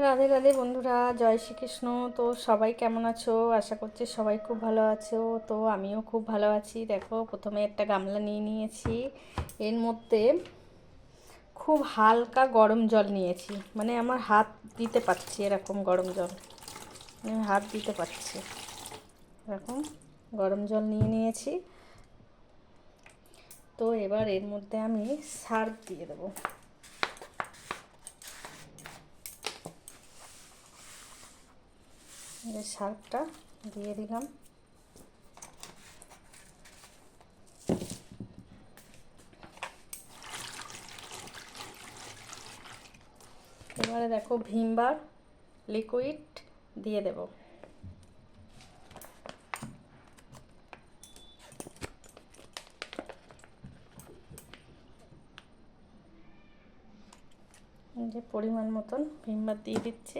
রাধে রাধে বন্ধুরা, জয় শ্রীকৃষ্ণ। তো সবাই কেমন আছো? আশা করছি সবাই খুব ভালো আছো। তো আমিও খুব ভালো আছি। দেখো, প্রথমে একটা গামলা নিয়ে নিয়েছি। এর মধ্যে খুব হালকা গরম জল নিয়েছি। মানে আমার হাত দিতে পারছি এরকম গরম জল। মানে হাত দিতে পারছি। এরকম গরম জল নিয়ে নিয়েছি। তো এবার এর মধ্যে আমি সার্ফ দিয়ে দেবো। যে সার্ফটা দিয়ে দিলাম। এবারে দেখো ভিমবার লিকুইড দিয়ে দেব। যে পরিমাণ মতন ভিমবার দিয়ে দিচ্ছি।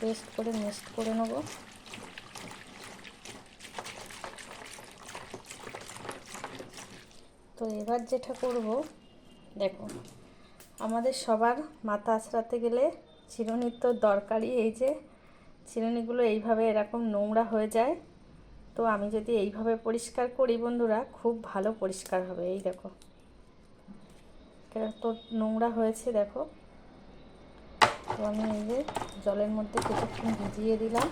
বেস্ট করে মিক্সড করে নেব। তো এবার যেটা করব, দেখো, আমাদের সবার মাথা আছড়াতে গেলে চিরুনির তো দরকারই। এই যে চিরুনিগুলো এইভাবে এরকম নোংরা হয়ে যায়, তো আমি যদি এইভাবে পরিষ্কার করি বন্ধুরা, খুব ভালো পরিষ্কার হবে। এই দেখো তো নোংরা হয়েছে, দেখো। তো আমি এই যে জলের মধ্যে কিছুক্ষণ ভিজিয়ে দিলাম।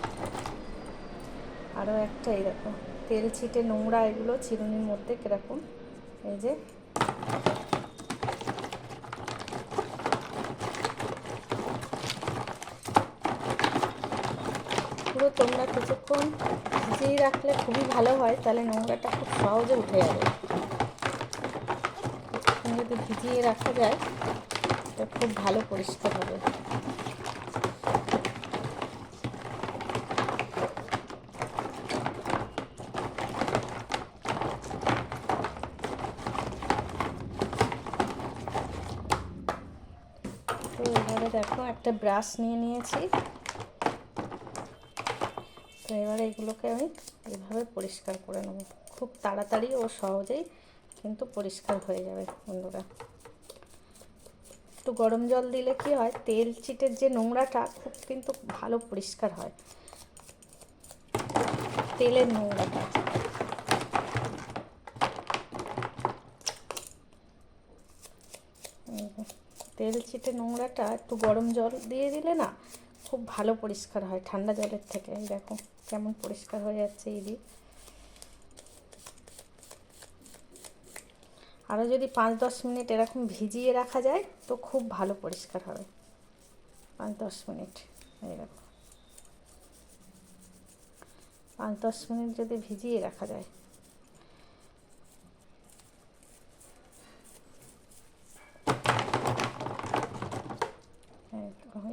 আরও একটা এরকম তেল ছিটে নোংরা এগুলো চিরুনির মধ্যে কীরকম, এই যে। পুরো তোমরা কিছুক্ষণ ভিজিয়ে রাখলে খুবই ভালো হয়, তাহলে নোংরাটা খুব সহজে উঠে যাবে। যদি ভিজিয়ে রাখা যায়, তো খুব ভালো পরিষ্কার হবে তো এবারে দেখো, একটা ব্রাশ নিয়ে নিয়েছি। তো এবারে এগুলোকে আমি এভাবে পরিষ্কার করে নেব। খুব তাড়াতাড়ি ও সহজেই কিন্তু পরিষ্কার হয়ে যাবে, বন্ধুরা। একটু গরম জল দিলে কি হয়, তেল চিটের যে নোংরাটা, খুব কিন্তু ভালো পরিষ্কার হয়। তেলের নোংরাটা। তেল চিটে নোংরাটা একটু গরম জল দিয়ে দিলে না খুব ভালো পরিষ্কার হয়, ঠান্ডা জলের থেকে। দেখো কেমন পরিষ্কার হয়ে যাচ্ছে এই আরও যদি পাঁচ দশ মিনিট এরকম ভিজিয়ে রাখা যায়, তো খুব ভালো পরিষ্কার হবে। পাঁচ দশ মিনিট দেখো। পাঁচ দশ মিনিট যদি ভিজিয়ে রাখা যায়।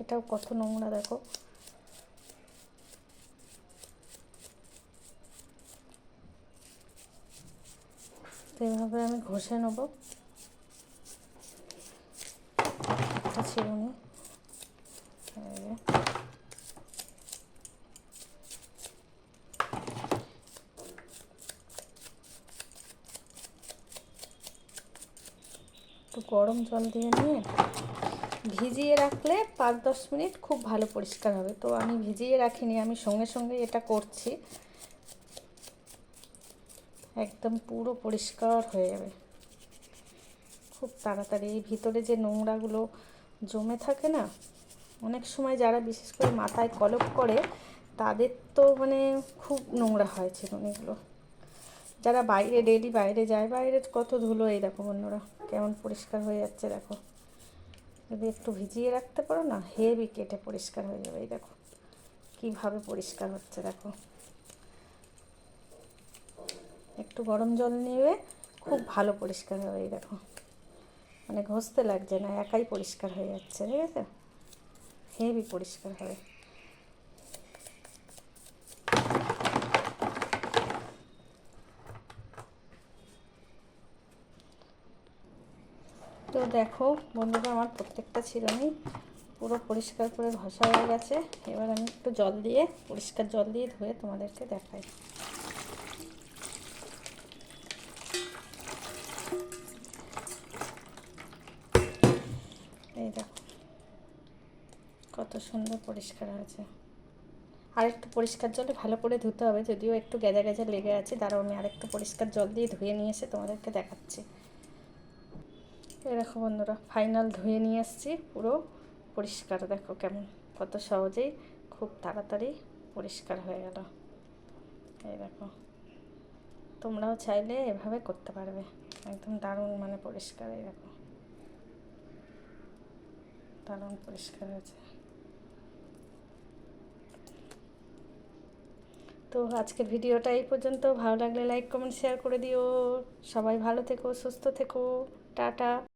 এটাও কত নোংরা দেখো। এইভাবে আমি ঘষে নেব। চিরুনি একটু গরম জল দিয়ে নিয়ে ভিজিয়ে রাখলে পাঁচ দশ মিনিট খুব ভালো পরিষ্কার হবে। তো আমি ভিজিয়ে রাখিনি, আমি সঙ্গে সঙ্গে এটা করছি। একদম পুরো পরিষ্কার হয়ে যাবে। খুব তাড়াতাড়ি এই ভিতরে যে নোংরাগুলো জমে থাকে না, অনেক সময় যারা বিশেষ করে মাথায় কলপ করে, তাদের তো মানে খুব নোংরা হয় চিরুনিগুলো যারা বাইরে ডেলি বাইরে যায় বাইরে কত ধুলো এই দেখো অন্যরা কেমন পরিষ্কার হয়ে যাচ্ছে দেখো। যদি একটু ভিজিয়ে রাখতে পারো না হেভি কেটে পরিষ্কার হয়ে যাবে, এই দেখো। কীভাবে পরিষ্কার হচ্ছে দেখো। একটু গরম জল নিয়ে খুব ভালো পরিষ্কার হবে, এই দেখো। মানে ঘষতে লাগছে না, একাই পরিষ্কার হয়ে যাচ্ছে, ঠিক আছে? হেভি পরিষ্কার হবে। তো দেখো, বন্ধুরা, আমার প্রত্যেকটা চিরুনি পুরো পরিষ্কার করে ঘষা হয়ে গেছে। এবার আমি একটু জল দিয়ে, পরিষ্কার জল দিয়ে ধুয়ে তোমাদেরকে দেখাই। এই দেখো, কত সুন্দর পরিষ্কার হয়েছে। আর একটু পরিষ্কার জলে ভালো করে ধুতে হবে, যদিও একটু গেজা গেজা লেগে আছে। দাঁড়াও, আমি আরেকটু পরিষ্কার জল দিয়ে ধুয়ে নিয়ে এসে তোমাদেরকে দেখাচ্ছি। এই দেখো বন্ধুরা ফাইনাল ধুয়ে নিয়ে এসেছি, পুরো পরিষ্কার। দেখো কেমন, কত সহজেই খুব তাড়াতাড়ি পরিষ্কার হয়ে গেল। এই দেখো, তোমরাও চাইলে এভাবে করতে পারবে। একদম দারুণ মানে পরিষ্কার, এই দেখো। দারুণ পরিষ্কার হয়েছে। তো আজকের ভিডিওটা এই পর্যন্ত। ভালো লাগলে লাইক কমেন্ট শেয়ার করে দিও। সবাই ভালো থেকো, সুস্থ থেকো। টাটা।